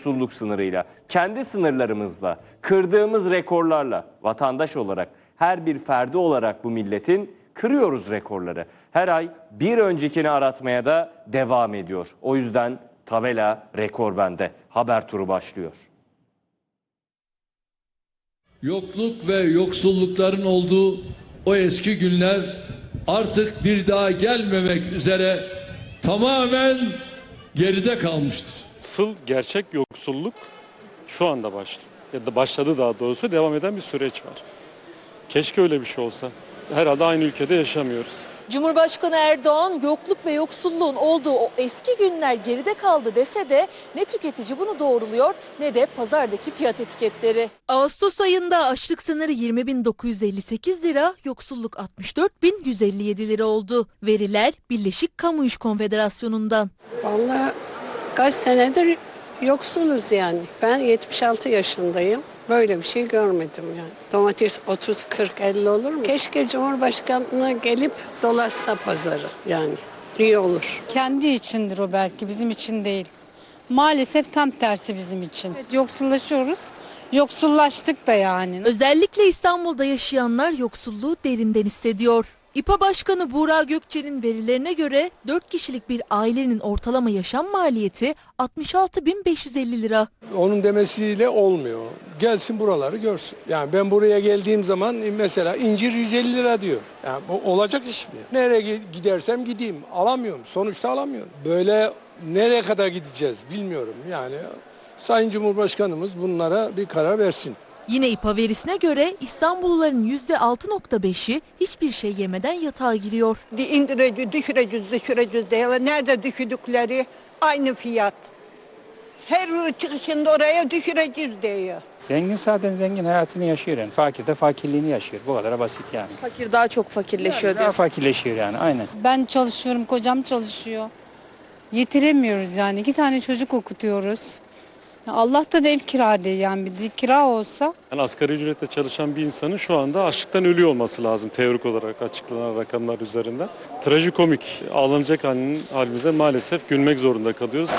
yoksulluk sınırıyla, kendi sınırlarımızla, kırdığımız rekorlarla vatandaş olarak, her bir ferdi olarak bu milletin kırıyoruz rekorları. Her ay bir öncekini aratmaya da devam ediyor. O yüzden tabela rekor bende. Haber turu başlıyor. yokluk ve yoksullukların olduğu o eski günler artık bir daha gelmemek üzere tamamen geride kalmıştır. Asıl gerçek yoksulluk şu anda başlıyor. Ya da başladı daha doğrusu devam eden bir süreç var. Keşke öyle bir şey olsa. Herhalde aynı ülkede yaşamıyoruz. Cumhurbaşkanı Erdoğan yokluk ve yoksulluğun olduğu o eski günler geride kaldı dese de ne tüketici bunu doğruluyor ne de pazardaki fiyat etiketleri. Ağustos ayında açlık sınırı 20.958 lira, yoksulluk 64.157 lira oldu. Veriler Birleşik Kamu İş Konfederasyonu'ndan. Vallahi kaç senedir yoksuluz yani. Ben 76 yaşındayım. Böyle bir şey görmedim yani. Domates 30, 40, 50 olur mu? Keşke Cumhurbaşkanı'na gelip dolaşsa pazarı yani. İyi olur. Kendi içindir o belki bizim için değil. Maalesef tam tersi bizim için. Yoksullaşıyoruz. Yoksullaştık da yani. Özellikle İstanbul'da yaşayanlar yoksulluğu derinden hissediyor. İPA Başkanı Buğra Gökçe'nin verilerine göre 4 kişilik bir ailenin ortalama yaşam maliyeti 66.550 lira. onun demesiyle olmuyor. Gelsin buraları görsün. Yani ben buraya geldiğim zaman mesela incir 150 lira diyor. Yani bu olacak iş mi? Nereye gi- gidersem gideyim alamıyorum. Sonuçta alamıyorum. Böyle nereye kadar gideceğiz bilmiyorum. Yani Sayın Cumhurbaşkanımız bunlara bir karar versin. Yine İPA verisine göre İstanbulluların %6.5'i hiçbir şey yemeden yatağa giriyor. Di- indireceğiz, düşüreceğiz, düşüreceğiz diyorlar. Nerede düşürdükleri? Aynı fiyat. Her çıkışında oraya düşüreceğiz diyor. Zengin zaten zengin hayatını yaşıyor yani. Fakir de fakirliğini yaşıyor. Bu kadar basit yani. Fakir daha çok fakirleşiyor Daha diyor. fakirleşiyor yani aynen. Ben çalışıyorum, kocam çalışıyor. Yetiremiyoruz yani. İki tane çocuk okutuyoruz. Allah'tan ev kira yani. Bir kira olsa Yani asgari ücretle çalışan bir insanın şu anda açlıktan ölüyor olması lazım teorik olarak açıklanan rakamlar üzerinden. Trajikomik ağlanacak halimize maalesef gülmek zorunda kalıyoruz.